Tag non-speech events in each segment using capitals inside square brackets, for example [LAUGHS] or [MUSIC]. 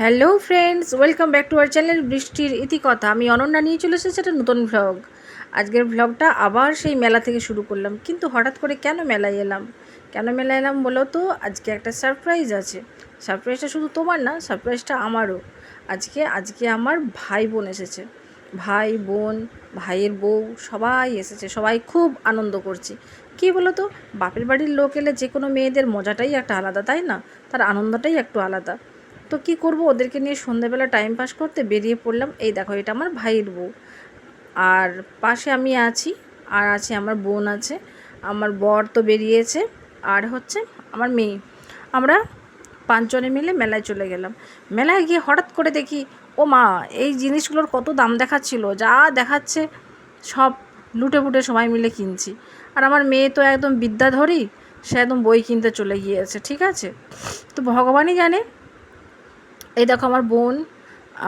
Hello friends welcome back to our channel বৃষ্টির ইতিকথা আমি অনন্যা নিয়ে চলে এসেছি একটা নতুন ভ্লগ আজকের ভ্লগটা আবার সেই মেলা থেকে শুরু করলাম। কিন্তু হঠাৎ করে কেন মেলায় এলাম? কেন মেলায় এলাম বলো তো? আজকে একটা সারপ্রাইজ আছে। সারপ্রাইজটা শুধু তোমার না সারপ্রাইজটা আমারও। আজকে আজকে আমার ভাই বোন এসেছে। ভাই, বোন, ভাইয়ের বউ, সবাই এসেছে। সবাই খুব আনন্দ করছি। কী বলো তো? বাপের বাড়ির লোক এলে যে কোনো মেয়েদের মজাটাই একটা আলাদা, তাই না? তার আনন্দটাই একটু আলাদা। তো কি করব? ওদেরকে নিয়ে সন্ধ্যেবেলা টাইম পাস করতে বেরিয়ে পড়লাম। এই দেখো, এটা আমার ভাইয়ের বউ। আর পাশে আমি আছি, আর আছে আমার বোন আছে। আমার বর তো বেরিয়েছে, আর হচ্ছে আমার মেয়ে। আমরা পাঁচজনে মিলে মেলায় চলে গেলাম। মেলায় গিয়ে হঠাৎ করে দেখি, ও মা, এই জিনিসগুলোর কত দাম দেখাচ্ছিল? যা দেখাচ্ছে, সব লুটে পুটে সবাই মিলে কিনছি। আর আমার মেয়ে তো একদম বিদ্যাধরী, সে একদম বই কিনতে চলে গিয়েছে, ঠিক আছে? তো ভগবানই জানে এই দেখো আমার বোন,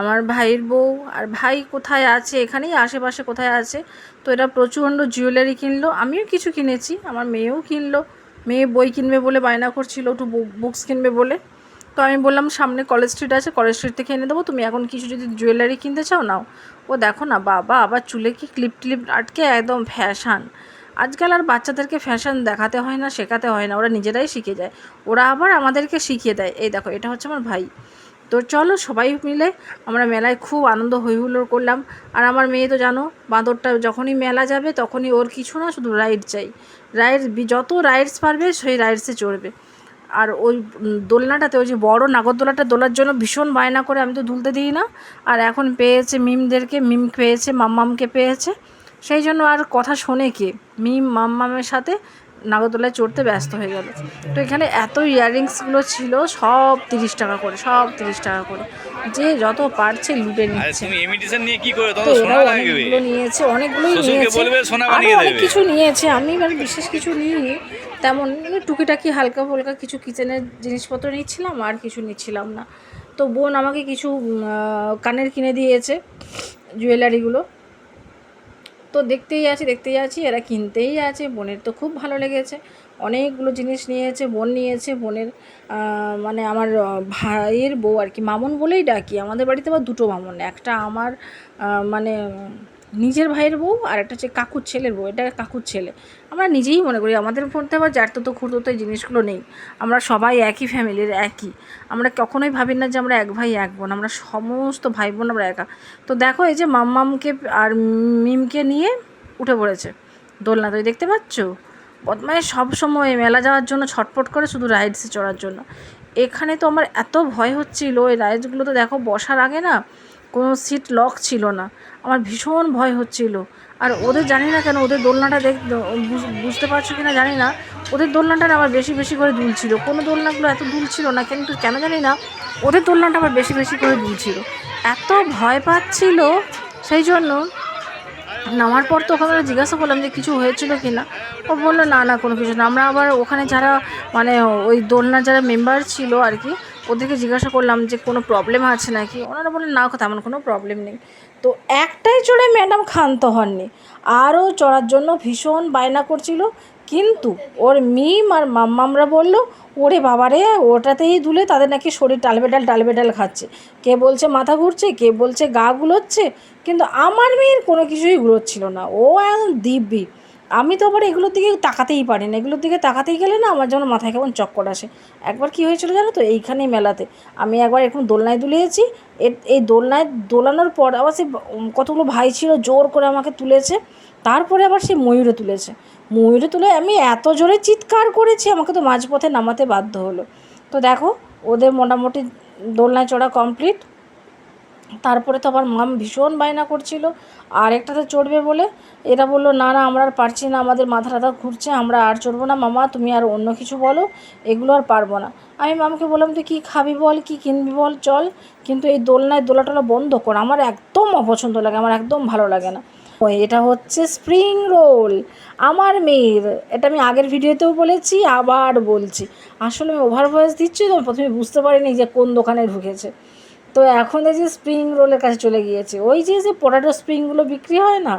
আমার ভাইয়ের বউ, আর ভাই কোথায় আছে? এখানেই আশেপাশে কোথায় আছে? তো এটা প্রচণ্ড জুয়েলারি কিনলো। আমিও কিছু কিনেছি, আমার মেয়েও কিনলো। মেয়ে বই কিনবে বলে বায়না করছিল, একটু বুকস কিনবে বলে। তো আমি বললাম, সামনে কলেজ স্ট্রিট আছে কলেজ স্ট্রিট থেকে এনে দেবো। তুমি এখন কিছু যদি জুয়েলারি কিনতে চাও, নাও। ও দেখো না, বাবা, আবার চুলে কি ক্লিপ টিলিপ আটকে একদম ফ্যাশান আজকাল আর বাচ্চাদেরকে ফ্যাশন দেখাতে হয় না, শেখাতে হয় না, ওরা নিজেরাই শিখে যায়। ওরা আবার আমাদেরকে শিখিয়ে দেয়। এই দেখো, এটা হচ্ছে আমার ভাই। তো চলো সবাই মিলে আমরা মেলায় খুব আনন্দ হৈহুল্লোড় করলাম। আর আমার মেয়ে তো জানো, বাঁদরটা যখনই মেলা যাবে তখনই ওর কিছু না, শুধু রাইড চাই। রাইড যত রাইডস পারবে সেই রাইডসে চড়বে। আর ওই দোলনাটাতে, ওই যে বড় নাগরদোলাটা দোলার জন্য ভীষণ বায়না করে আমি তো দুলতে দিই না। আর এখন পেয়েছে মিমদেরকে, মিম পেয়েছে, মাম্মামকে পেয়েছে। সেই জন্য আর কথা শোনে কে? মিম, মাম্মামের সাথে নাগরদোলায় চড়তে ব্যস্ত হয়ে গেল। তো এখানে এত ইয়াররিংসগুলো ছিল সব তিরিশ টাকা করে সব তিরিশ টাকা করে। যে যত পারছে লুটে নিচ্ছে। নিয়ে কি করে? তো এরাও অনেকগুলো নিয়েছে অনেকগুলোই নিয়েছে। আরও অনেক কিছু নিয়েছে। আমি মানে বিশেষ কিছু নিইনি। তেমন মানে টুকিটাকি হালকা ফুলকা কিছু কিচেনের জিনিসপত্র নিচ্ছিলাম আর কিছু নিচ্ছিলাম না। তো বোন আমাকে কিছু কানের কিনে দিয়েছে জুয়েলারিগুলো। তো দেখতেই আছি দেখতেই আছি, এরা কিনতেই আছে, বোনের তো খুব ভালো লেগেছে। অনেকগুলো জিনিস নিয়েছে, বোন নিয়েছে, বোনের মানে আমার ভাইয়ের বউ আর কি, মামুন বলেই ডাকি। আমাদের বাড়িতে আবার দুটো মামুন, একটা আমার মানে নিজের ভাইয়ের বউ আর একটা হচ্ছে কাকুর ছেলের বউ, এটা কাকুর ছেলে। আমরা নিজেই মনে করি, আমাদের মধ্যে আবার জারতো তো খুঁড়তো তো এই জিনিসগুলো নেই। আমরা সবাই একই ফ্যামিলির একই। আমরা কখনোই ভাবি না যে আমরা এক ভাই, এক বোন, আমরা সমস্ত ভাই বোন আমরা একা। তো দেখো এই যে মাম্মামকে আর মিমকে নিয়ে উঠে পড়েছে দোলনা। তুই দেখতে পাচ্ছ? বদমায় সব সময় মেলা যাওয়ার জন্য ছটপট করে শুধু রাইডসে চড়ার জন্য। এখানে তো আমার এত ভয় হচ্ছিল ওই রাইডসগুলো তো দেখো বসার আগে না কোনো সিট লক ছিল না। আমার ভীষণ ভয় হচ্ছিল। আর ওদের জানি না কেন, ওদের দোলনাটা দেখ, বুঝ- বুঝতে পারছ কি না জানি না। ওদের দোলনাটা আমার বেশি বেশি করে দুলছিল কোনো দোলনাগুলো এত দুলছিল না, কিন্তু কেন জানি না, ওদের দোলনাটা আবার বেশি বেশি করে দুলছিল এত ভয় পাচ্ছিল, সেই জন্য নামার পর তো ওখানে জিজ্ঞাসা করলাম যে কিছু হয়েছিল কি না ও বলল, না না, কোনো কিছু না। আমরা আবার ওখানে যারা মানে ওই দোলনার যারা মেম্বার ছিল আর কি ওদেরকে জিজ্ঞাসা করলাম যে, কোনো প্রবলেম আছে নাকি? ওনারা বললেন, না, তেমন কোনো প্রবলেম নেই। তো একটাই চড়ে ম্যাডাম ক্ষান্ত হননি। আরও চড়ার জন্য ভীষণ বায়না করছিল, কিন্তু ওর মিম আর মাম্মামরা বলল, ওরে বাবারে, ওটাতেই দুলে তাদের নাকি শরীর টালবেটাল টালবেটাল খাচ্ছে। কে বলছে মাথা ঘুরছে, কে বলছে গা গুলোচ্ছে, কিন্তু আমার মেয়ের কোনো কিছুই ঘুরোচ্ছিল না। ও একদম দিব্যি। আমি তো আবার এগুলোর দিকে তাকাতেই পারি না। এগুলোর দিকে তাকাতেই গেলে না আমার যেন মাথায় কেমন চক্কর আসে। একবার কি হয়েছিল জানো তো? এইখানেই মেলাতে। আমি একবার এরকম দোলনায় দুলিয়েছি এই দোলনায় দোলানোর পর আবার সে কতগুলো ভাই ছিল জোর করে আমাকে তুলেছে। তারপরে আবার সে ময়ূরে তুলেছে। ময়ূরে তুলে আমি এত জোরে চিৎকার করেছি, আমাকে তো মাঝপথে নামাতে বাধ্য হলো। তো দেখো, ওদের মোটামুটি দোলনায় চড়া কমপ্লিট তারপরে তো আবার মাম ভীষণ বায়না করছিল। আর একটাতে চড়বে বলে এরা বলল, না না, আমরা আর পারছি না, আমাদের মাথা টাথা ঘুরছে, আমরা আর চড়বো না, মামা, তুমি আর অন্য কিছু বলো, এগুলো আর পারব না। আমি মামাকে বললাম, তুই কী খাবি বল, কী কিনবি বল, চল। কিন্তু এই দোলনায় দোলাটোলা বন্ধ কর, আমার একদম অপছন্দ লাগে, আমার একদম ভালো লাগে না। এটা হচ্ছে স্প্রিং রোল আমার মেয়ের, এটা আমি আগের ভিডিওতেও বলেছি, আবার বলছি। আসলে আমি ওভার ভয়েস দিচ্ছি তো, প্রথমে বুঝতে পারিনি যে কোন দোকানে ঢুকেছে। তো এখন এই যে স্প্রিং রোলের কাছে চলে গিয়েছে, ওই যে যে পোটাটো স্প্রিংগুলো বিক্রি হয় না,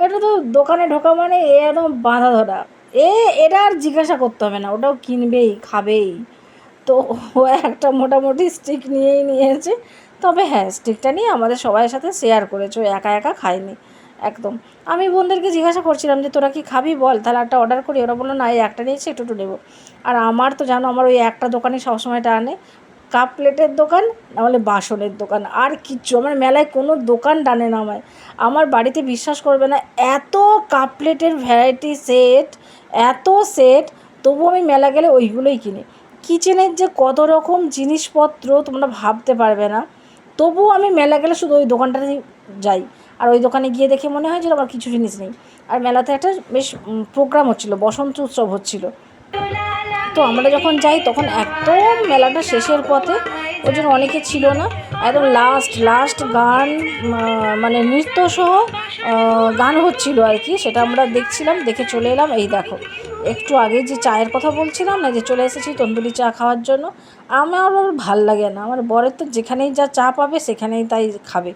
এটা তো দোকানে ঢোকা মানে এ একদম বাঁধা ধরা। এ, এটা আর জিজ্ঞাসা করতে হবে না, ওটাও কিনবেই, খাবেই। তো ও একটা মোটামুটি স্টিক নিয়েই নিয়েছে, তবে হ্যাঁ স্টিকটা নিয়ে আমাদের সবাইয়ের সাথে শেয়ার করেছে একা একা খায়নি, একদম। আমি বোনদেরকে জিজ্ঞাসা করছিলাম যে, তোরা কি খাবি বল, তাহলে একটা অর্ডার করি। ওরা বলল, না, এই একটা নিয়েছি, একটু একটু নেব। আর আমার তো জানো, আমার ওই একটা দোকানে সবসময় টানে কাপ প্লেটের দোকান, নাহলে বাসনের দোকান, আর কিচ্ছু। আমার মেলায় কোনো দোকান টানে না আমায়। আমার বাড়িতে বিশ্বাস করবে না, এত কাপ প্লেটের ভ্যারাইটি সেট এত সেট তবু আমি মেলা গেলে ওইগুলোই কিনি। কিচেনের যে কত রকম জিনিসপত্র তোমরা ভাবতে পারবে না তবুও আমি মেলা গেলে শুধু ওই দোকানটাতেই যাই। আর ওই দোকানে গিয়ে দেখে মনে হয় যে আমার কিছু জিনিস নেই। আর মেলাতে একটা বেশ প্রোগ্রাম হচ্ছিল, বসন্ত উৎসব হচ্ছিল। তো আমরা যখন যাই, তখন একদম মেলাটা শেষের পথে। ওই জন্য অনেকে ছিল না। একদম লাস্ট লাস্ট গান মানে নৃত্য সহ গান হচ্ছিল আর কি। সেটা আমরা দেখছিলাম, দেখে চলে এলাম। এই দেখো, একটু আগে যে চায়ের কথা বলছিলাম না, যে চলে এসেছি তন্দুরি চা খাওয়ার জন্য। আমার আর ভালো লাগে না। আমার বরের তো যেখানেই যা চা পাবে, সেখানেই তাই খাবে।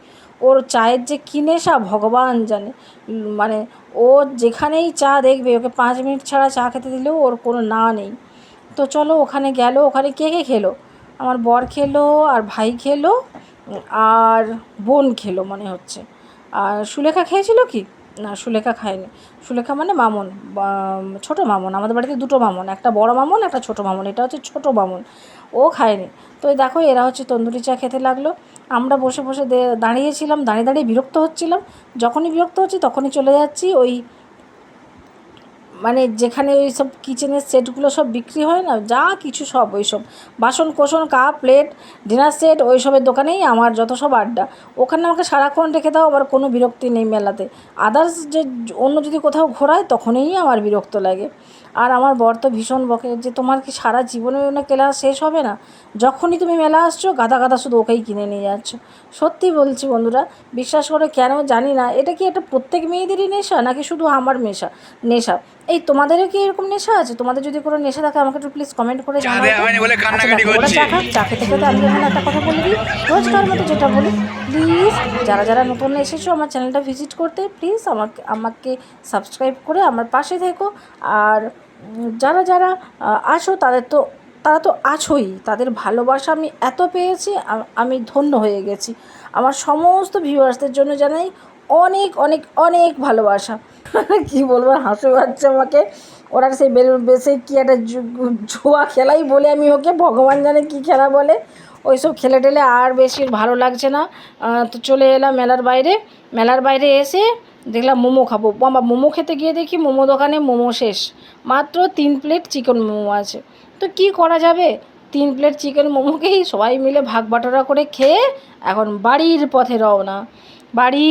ওর চায়ের যে কি নেশা, ভগবান জানে। মানে ও যেখানেই চা দেখবে, ওকে পাঁচ মিনিট ছাড়া চা খেতে দিলেও ওর কোনো না নেই। তো চলো ওখানে গেল, ওখানে কে কে খেলো? আমার বর খেলো, আর ভাই খেলো, আর বোন খেলো মনে হচ্ছে। আর সুলেখা খেয়েছিল কি? না, সুলেখা খায়নি। সুলেখা মানে মামন ছোট মামন, আমাদের বাড়িতে দুটো মামন, একটা বড় মামন, একটা ছোট মামন, এটা হচ্ছে ছোট মামন, ও খায়নি। তো দেখো, এরা হচ্ছে তন্দুরি চা খেতে লাগল। আমরা বসে বসে দাঁড়িয়েছিলাম, দাঁড়িয়ে দাঁড়িয়ে বিরক্ত হচ্ছিলাম। যখনই বিরক্ত হচ্ছি, তখনই চলে যাচ্ছি ওই মানে যেখানে ওই সব কিচেনের সেটগুলো সব বিক্রি হয় না, যা কিছু সব ওই সব। বাসন কোসন কাপ প্লেট ডিনার সেট ওই সবের দোকানেই আমার যত সব আড্ডা। ওখানে আমাকে সারাক্ষণ রেখে দাও, আবার কোনো বিরক্তি নেই মেলাতে। আদার্স যে অন্য যদি কোথাও ঘোরায়, তখনই আমার বিরক্ত লাগে। আর আমার বর তো ভীষণ বকে যে, তোমার কি সারা জীবনে না কেলা শেষ হবে না? যখনই তুমি মেলা আসছো গাদা গাদা শুধু ওকেই কিনে নিয়ে যাচ্ছ। সত্যি বলছি বন্ধুরা, বিশ্বাস করে কেন জানি না, এটা কি একটা প্রত্যেক মেয়েদেরই নেশা, নাকি শুধু আমার নেশা নেশা? এই তোমাদেরও কি এরকম নেশা আছে? তোমাদের যদি কোনো নেশা থাকে আমাকে একটু প্লিজ কমেন্ট করে জানাও। আচ্ছা, ওরা করছে। চা খাক, চা খেতে খেতে আমি এখানে একটা কথা বলে দিই। রোজকার মতো যেটা বলি প্লিজ যারা যারা নতুন এসেছ আমার চ্যানেলটা ভিজিট করতে প্লিজ আমাকে আমাকে সাবস্ক্রাইব করে আমার পাশে থেকো। আর যারা যারা আছো তাদের তো তারা তো আছোই। তাদের ভালোবাসা আমি এত পেয়েছি আমি ধন্য হয়ে গেছি। আমার সমস্ত ভিউয়ার্সদের জন্য জানাই অনেক অনেক অনেক ভালোবাসা। [LAUGHS] কি বলব, হাসি পাচ্ছে আমাকে। ওরা সেই বেলুন বেসে কি একটা জুয়া খেলাই বলে আমি ওকে ভগবান জানে কি খেলা বলে। ওইসব খেলে টেলে আর বেশি ভালো লাগছে না। তো চলে এলাম মেলার বাইরে। মেলার বাইরে এসে দেখলাম মোমো খাব। বাবা মোমো খেতে গিয়ে দেখি মোমো দোকানে মোমো শেষ। মাত্র তিন প্লেট চিকেন মোমো আছে। তো কি করা যাবে? তিন প্লেট চিকেন মোমোকেই সবাই মিলে ভাগ বাটোরা করে খেয়ে এখন বাড়ির পথে রওনা। বাড়ি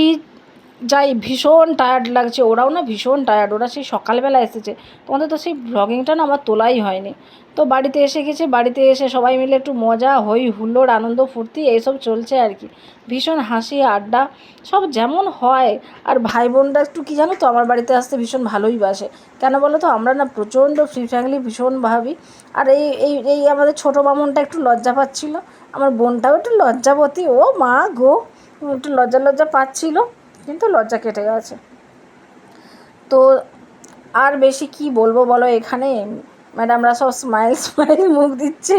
যাই ভীষণ টায়ার্ড লাগছে, ওরাও না ভীষণ টায়ার্ড ওরা সেই সকালবেলা এসেছে। তোমাদের তো সেই ব্লগিংটা না আমার তোলাই হয়নি। তো বাড়িতে এসে গেছে, বাড়িতে এসে সবাই মিলে একটু মজা, হই হুল্লোড়, আনন্দ, ফুর্তি, এইসব চলছে আর কি। ভীষণ হাসি, আড্ডা, সব যেমন হয়। আর ভাই বোনরা একটু কী জানো তো, আমার বাড়িতে আসতে ভীষণ ভালোই বাসে। কেন বলো তো, আমরা না প্রচণ্ড ফ্রি ফ্যামিলি ভীষণ ভাবি। আর এই এই এই আমাদের ছোটো মামনটা একটু লজ্জা পাচ্ছিলো। আমার বোনটাও একটু লজ্জাবতী, ও মা গো, একটু লজ্জা লজ্জা পাচ্ছিল। কিন্তু লজ্জা কেটে গেছে। তো আর বেশি কি বলব বলো এখানে? ম্যাডামরা সব স্মাইল স্মাইল মুখ দিচ্ছে।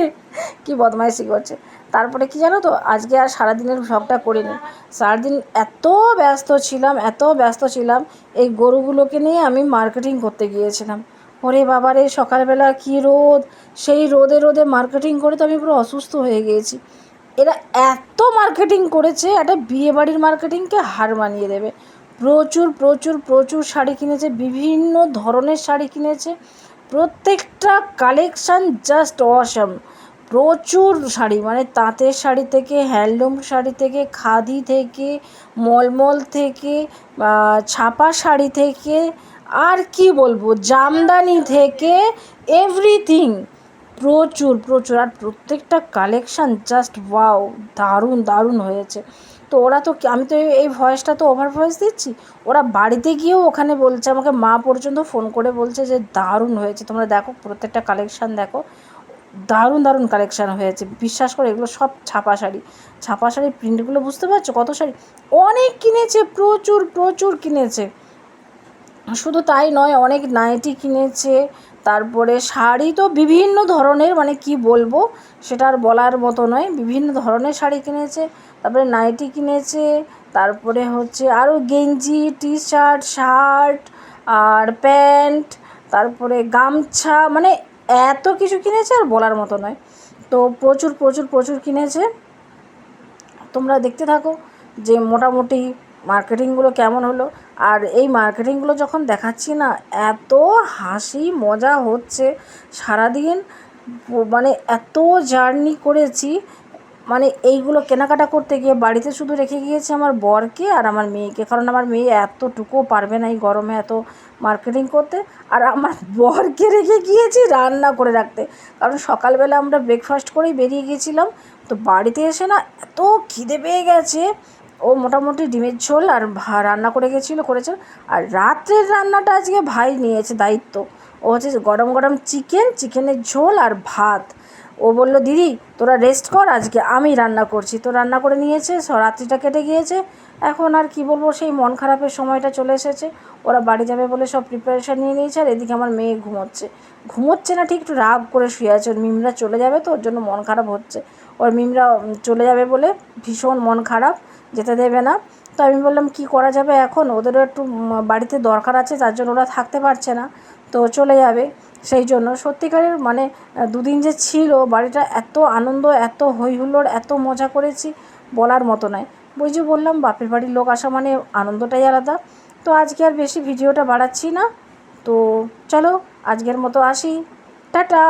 কি বদমাইশি করছে। তারপরে কি জানো তো, আজকে আর সারাদিনের ভ্লগটা করিনি। সারাদিন এত ব্যস্ত ছিলাম, এত ব্যস্ত ছিলাম, এই গরুগুলোকে নিয়ে আমি মার্কেটিং করতে গিয়েছিলাম। ওরে বাবারে, সকালবেলা কি রোদ? সেই রোদে রোদে মার্কেটিং করে তো আমি পুরো অসুস্থ হয়ে গিয়েছি। এরা এত মার্কেটিং করেছে, একটা বিয়ে বাড়ির মার্কেটিংকে হার মানিয়ে দেবে। প্রচুর প্রচুর প্রচুর শাড়ি কিনেছে, বিভিন্ন ধরনের শাড়ি কিনেছে। প্রত্যেকটা কালেকশান জাস্ট অসম প্রচুর শাড়ি মানে তাঁতের শাড়ি থেকে হ্যান্ডলুম শাড়ি থেকে, খাদি থেকে, মলমল থেকে ছাপা শাড়ি থেকে, আর কি বলব, জামদানি থেকে এভরিথিং প্রচুর প্রচুর। আর প্রত্যেকটা কালেকশান জাস্ট ওয়াও দারুণ দারুণ হয়েছে। তো ওরা তো আমি তো এই- ভয়েসটা তো ওভার ভয়েস দিচ্ছি? ওরা বাড়িতে গিয়েও ওখানে বলছে, আমাকে মা পর্যন্ত ফোন করে বলছে যে দারুণ হয়েছে। তোমরা দেখো, প্রত্যেকটা কালেকশান দেখো, দারুণ দারুণ কালেকশান হয়েছে। বিশ্বাস করে, এগুলো সব ছাপা শাড়ি। ছাপা শাড়ির প্রিন্টগুলো বুঝতে পারছ কত শাড়ি? অনেক কিনেছে, প্রচুর প্রচুর কিনেছে। শুধু তাই নয়, অনেক নাইটি কিনেছে তারপরে শাড়ি তো বিভিন্ন ধরনের মানে কি বলব, সেটা আর বলার মতো নয়। বিভিন্ন ধরনের শাড়ি কিনেছে, তারপরে নাইটি কিনেছে, তারপরে হচ্ছে আরও গেঞ্জি টি শার্ট শার্ট, আর প্যান্ট, তারপরে গামছা মানে এত কিছু কিনেছে আর বলার মতো নয়। তো প্রচুর প্রচুর প্রচুর কিনেছে। তোমরা দেখতে থাকো যে মোটামুটি মার্কেটিংগুলো কেমন হলো? আর এই মার্কেটিংগুলো যখন দেখাচ্ছি না, এত হাসি মজা হচ্ছে। সারাদিন মানে এত জার্নি করেছি। মানে এইগুলো কেনাকাটা করতে গিয়ে বাড়িতে শুধু রেখে গিয়েছি আমার বরকে আর আমার মেয়েকে। কারণ আমার মেয়ে এতটুকুও পারবে না এই গরমে এত মার্কেটিং করতে। আর আমার বরকে রেখে গিয়েছি রান্না করে রাখতে। কারণ সকালবেলা আমরা ব্রেকফাস্ট করেই বেরিয়ে গিয়েছিলাম। তো বাড়িতে এসে না এত খিদে পেয়ে গেছে। ও মোটামুটি ডিমের ঝোল আর রান্না করে গেছিল, করেছে। আর রাত্রের রান্নাটা আজকে ভাই নিয়েছে, দায়িত্ব। ও হচ্ছে গরম গরম চিকেন, চিকেনের ঝোল আর ভাত। ও বলল, দিদি, তোরা রেস্ট কর, আজকে আমি রান্না করছি। তো রান্না করে নিয়েছে রাত্রিটা কেটে গিয়েছে। এখন আর কি বলব, সেই মন খারাপের সময়টা চলে এসেছে। ওরা বাড়ি যাবে বলে সব প্রিপারেশান নিয়ে নিয়েছে, আর এদিকে আমার মেয়ে ঘুমোচ্ছে। ঘুমোচ্ছে না, ঠিক একটু রাগ করে শুয়ে আছে। ওর মিমরা চলে যাবে তো, ওর জন্য মন খারাপ হচ্ছে। ওর মিমরা চলে যাবে বলে ভীষণ মন খারাপ। যেতে দেবে না। তো আমি বললাম, কি করা যাবে এখন? ওদেরও একটু বাড়িতে দরকার আছে তার জন্য ওরা থাকতে পারছে না। তো চলে যাবে সেই জন্য। সত্যিকারের মানে দুদিন যে ছিল, বাড়িটা এত আনন্দ, এত হই হুল্লোড় এত মজা করেছি বলার মতো নয়। ওই যে বললাম, বাপের বাড়ির লোক আসা মানে আনন্দটাই আলাদা। তো আজকে আর বেশি ভিডিওটা বাড়াচ্ছি না। তো চলো, আজকের মতো আসি। টাটা!